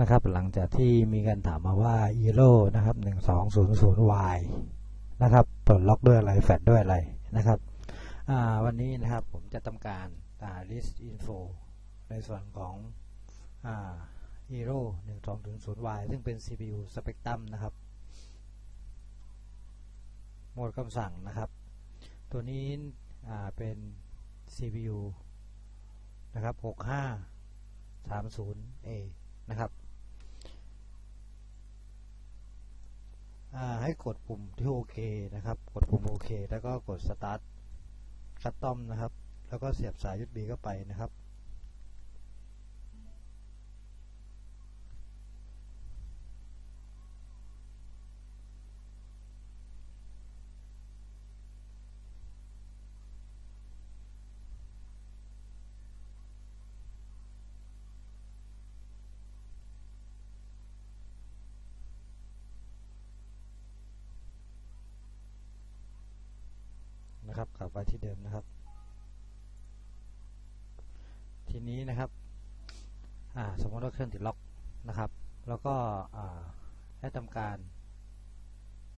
นะครับ หลังจากที่มีการถามมาว่า e r o นะครับ 1200y นะครับปลดล็อกด้วยอะไรแฟลชด้วยอะไรนะครับวันนี้นะครับผมจะทำการ list info ในส่วนของอ่า e r o 1200y ซึ่งเป็น CPU Spectrum นะครับโหมดคำสั่งนะครับ ตัวนี้เป็น CPU นะครับ 6530A นะครับให้กดปุ่มที่โอเคนะครับ กดปุ่มโอเค แล้วก็กด start custom นะครับ แล้วก็เสียบสาย USB เข้าไปนะครับ นะครับกลับไปที่เดิมนะครับ ทีนี้นะครับสมมติว่าเครื่องติดล็อกนะครับ แล้วก็ให้ทำการ